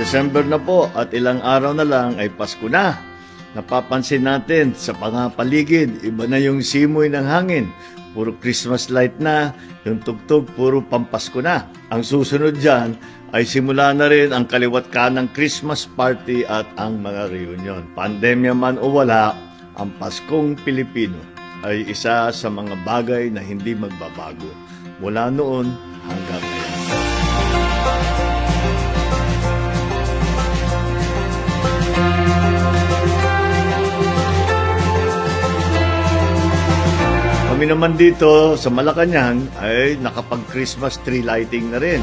December na po at ilang araw na lang ay Pasko na. Napapansin natin sa pangapaligid, iba na yung simoy ng hangin. Puro Christmas light na, yung tugtog puro pampasko na. Ang susunod dyan ay simula na rin ang kaliwat kanang Christmas party at ang mga reunion. Pandemya man o wala, ang Paskong Pilipino ay isa sa mga bagay na hindi magbabago mula noon hanggang Kami naman dito sa Malacanang ay nakapag-Christmas tree lighting na rin.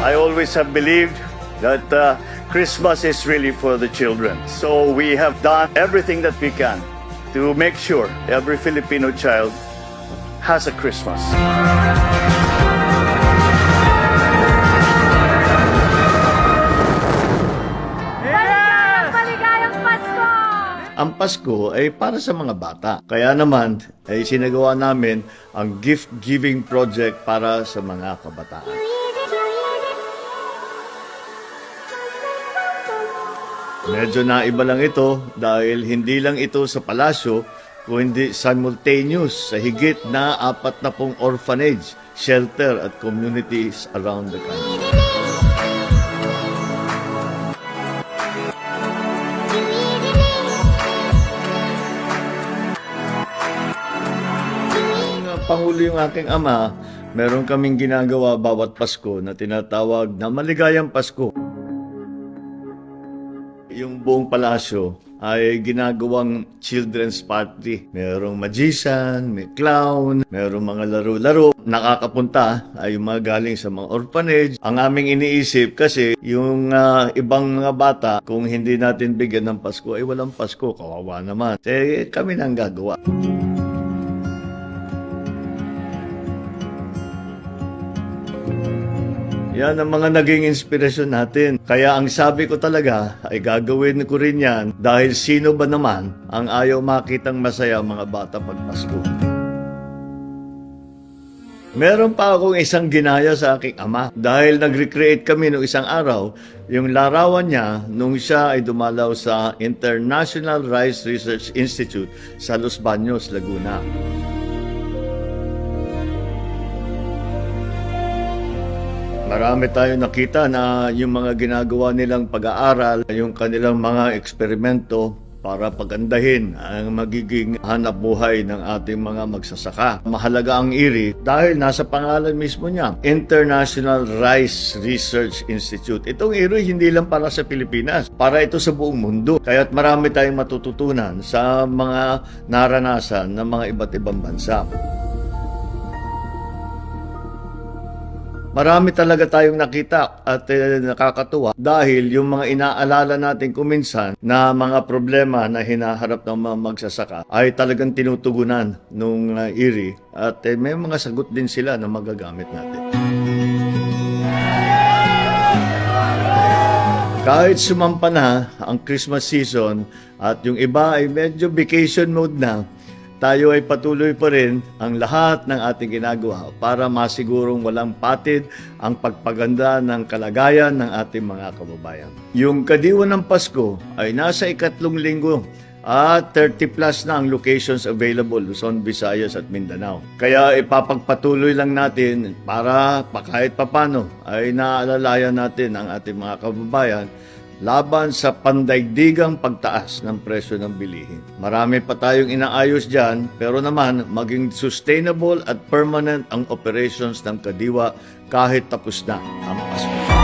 I always have believed that uh, Christmas is really for the children. So we have done everything that we can to make sure every Filipino child has a Christmas. Ang Pasko ay para sa mga bata. Kaya naman ay sinagawa namin ang gift-giving project para sa mga kabataan. Medyo naiba lang ito dahil hindi lang ito sa palasyo kundi simultaneous sa higit na apat na pong orphanage, shelter at communities around the country. Nung Pangulo yung aking ama, meron kaming ginagawa bawat Pasko na tinatawag na maligayang Pasko. Yung buong palasyo ay ginagawang children's party. Merong magician, may clown, merong mga laro-laro. Nakakapunta ay yung mga galing sa mga orphanage. Ang aming iniisip kasi yung ah, ibang mga bata, kung hindi natin bigyan ng Pasko, ay walang Pasko, kawawa naman. Eh, kami na ang gagawa. Yan ang mga naging inspirasyon natin. Kaya ang sabi ko talaga ay gagawin ko rin yan dahil sino ba naman ang ayaw makitang masaya ang mga bata pag Pasko. Meron pa akong isang ginaya sa aking ama dahil nag-recreate kami noong isang araw yung larawan niya nung siya ay dumalaw sa International Rice Research Institute sa Los Baños, Laguna. Marami tayong nakita na yung mga ginagawa nilang pag-aaral, yung kanilang mga eksperimento para pagandahin ang magiging hanap buhay ng ating mga magsasaka. Mahalaga ang IRI dahil nasa pangalan mismo niya, International Rice Research Institute. Itong IRI hindi lang para sa Pilipinas, para ito sa buong mundo. Kaya't marami tayong matututunan sa mga naranasan ng mga iba't ibang bansa. Marami talaga tayong nakita at eh, nakakatuwa dahil yung mga inaalala natin kuminsan na mga problema na hinaharap ng mga magsasaka ay talagang tinutugunan nung uh, IRI at eh, may mga sagot din sila na magagamit natin. Kahit sumampa na ang Christmas season at yung iba ay medyo vacation mode na, tayo ay patuloy pa rin ang lahat ng ating ginagawa para masigurong walang patid ang pagpaganda ng kalagayan ng ating mga kababayan. Yung kadiwan ng Pasko ay nasa ikatlong linggo at 30 plus na ang locations available Luzon, Visayas at Mindanao. Kaya ipapagpatuloy lang natin para pa kahit papano ay naalalayan natin ang ating mga kababayan laban sa pandaigdigang pagtaas ng presyo ng bilihin. Marami pa tayong inaayos dyan, pero naman maging sustainable at permanent ang operations ng Kadiwa kahit tapos na ang Pasko.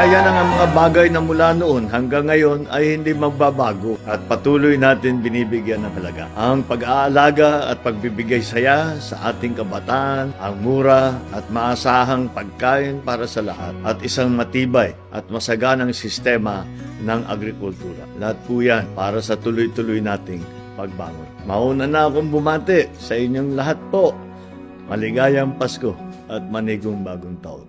Kaya ang mga bagay na mula noon hanggang ngayon ay hindi magbabago at patuloy natin binibigyan ng halaga. Ang pag-aalaga at pagbibigay saya sa ating kabataan, ang mura at maasahang pagkain para sa lahat at isang matibay at masaganang sistema ng agrikultura. Lahat po yan para sa tuloy-tuloy nating pagbangon. Mauna na akong bumati sa inyong lahat po. Maligayang Pasko at manigong bagong taon.